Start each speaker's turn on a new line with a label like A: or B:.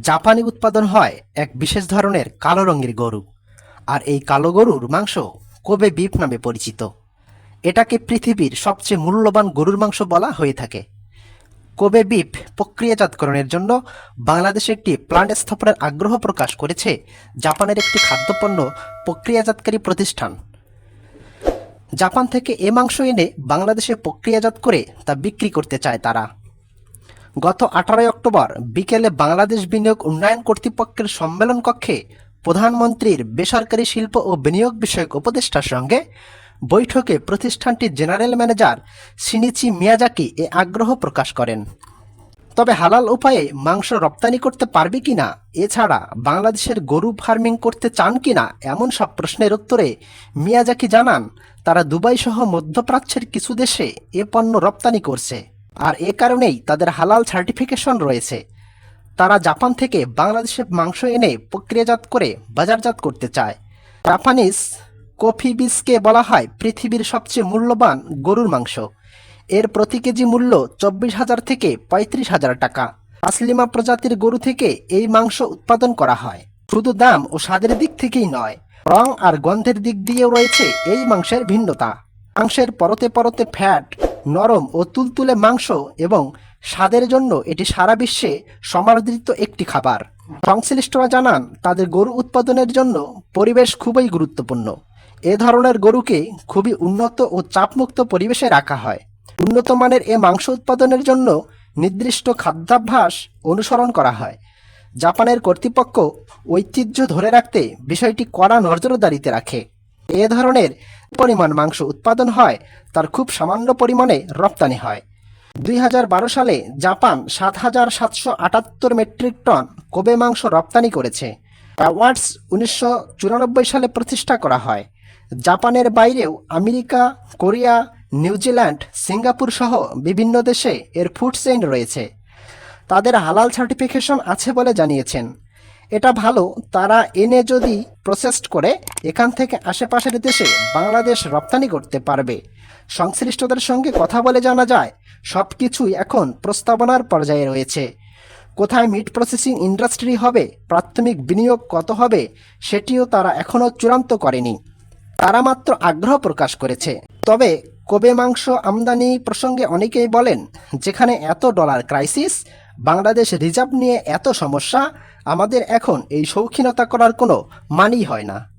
A: জাপানে উৎপাদন হয় এক বিশেষ ধরনের কালো রঙের গরু। আর এই কালো গরুর মাংস কোবে বিফ নামে পরিচিত। এটাকে পৃথিবীর সবচেয়ে মূল্যবান গরুর মাংস বলা হয়ে থাকে। কোবে বিফ প্রক্রিয়াজাতকরণের জন্য বাংলাদেশে একটি প্লান্ট স্থাপনের আগ্রহ প্রকাশ করেছে জাপানের একটি খাদ্যপণ্য প্রক্রিয়াজাতকারী প্রতিষ্ঠান। জাপান থেকে এ মাংস এনে বাংলাদেশে প্রক্রিয়াজাত করে তা বিক্রি করতে চায় তারা। গত আঠারোই অক্টোবর বিকেলে বাংলাদেশ বিনিয়োগ উন্নয়ন কর্তৃপক্ষের সম্মেলন কক্ষে প্রধানমন্ত্রীর বেসরকারি শিল্প ও বিনিয়োগ বিষয়ক উপদেষ্টার সঙ্গে বৈঠকে প্রতিষ্ঠানটির জেনারেল ম্যানেজার সিনিচি মিয়াজাকি এ আগ্রহ প্রকাশ করেন। তবে হালাল উপায়ে মাংস রপ্তানি করতে পারবে কিনা, এছাড়া বাংলাদেশের গরু ফার্মিং করতে চান কিনা, এমন সব প্রশ্নের উত্তরে মিয়াজাকি জানান, তারা দুবাই সহ মধ্যপ্রাচ্যের কিছু দেশে এ পণ্য রপ্তানি করছে। আর এ কারণেই তাদের হালাল সার্টিফিকেশন রয়েছে। তারা জাপান থেকে বাংলাদেশে মাংস এনে প্রক্রিয়াজাত করে বাজারজাত করতে চায়। জাপানিজ কফি বীজকে বলা হয় পৃথিবীর সবচেয়ে মূল্যবান গরুর মাংস। এর প্রতি কেজি মূল্য চব্বিশ হাজার থেকে পঁয়ত্রিশ হাজার টাকা। আসলিমা প্রজাতির গরু থেকে এই মাংস উৎপাদন করা হয়। শুধু দাম ও স্বাদের দিক থেকেই নয়, রং আর গন্ধের দিক দিয়েও রয়েছে এই মাংসের ভিন্নতা। মাংসের পরতে পরতে ফ্যাট নরম ও তুলতুলে মাংস এবং স্বাদের জন্য এটি সারা বিশ্বে সমাদৃত একটি খাবার। সংশ্লিষ্টরা জানান, তাদের গরু উৎপাদনের জন্য পরিবেশ খুবই গুরুত্বপূর্ণ। এ ধরনের গরুকে খুবই উন্নত ও চাপমুক্ত পরিবেশে রাখা হয়। উন্নত মানের এ মাংস উৎপাদনের জন্য নির্দিষ্ট খাদ্যাভ্যাস অনুসরণ করা হয়। জাপানের কর্তৃপক্ষ ঐতিহ্য ধরে রাখতে বিষয়টি কড়া নজরদারিতে রাখে। এ ধরনের পরিমাণ মাংস উৎপাদন হয়, তার খুব সামান্য পরিমাণে রপ্তানি হয়। দুই হাজার বারো সালে জাপান সাত হাজার সাতশো আটাত্তর মেট্রিক টন কোবে মাংস রপ্তানি করেছে। অ্যাওয়ার্ডস উনিশশো চুরানব্বই সালে প্রতিষ্ঠা করা হয়। জাপানের বাইরেও আমেরিকা, কোরিয়া নিউজিল্যান্ড সিঙ্গাপুর সহ বিভিন্ন দেশে এর ফুড চেইন রয়েছে। তাদের হালাল সার্টিফিকেশন আছে বলে জানিয়েছেন। এটা ভালো, তারা এনে যদি প্রসেসড করে এখান থেকে আশেপাশের দেশে বাংলাদেশ রপ্তানি করতে পারবে। সংশ্লিষ্টদের সঙ্গে কথা বলে জানা যায় সব কিছুই এখন প্রস্তাবনার পর্যায়ে রয়েছে। কোথায় মিট প্রসেসিং ইন্ডাস্ট্রি হবে, প্রাথমিক বিনিয়োগ কত হবে, সেটিও তারা এখনও চূড়ান্ত করেনি। তারা মাত্র আগ্রহ প্রকাশ করেছে। তবে কোবে মাংস আমদানি প্রসঙ্গে অনেকেই বলেন, যেখানে এত ডলার ক্রাইসিস বাংলাদেশ রিজার্ভ নিয়ে এত সমস্যা আমাদের এখন এই শৌখিনতা করার কোনো মানেই হয় না।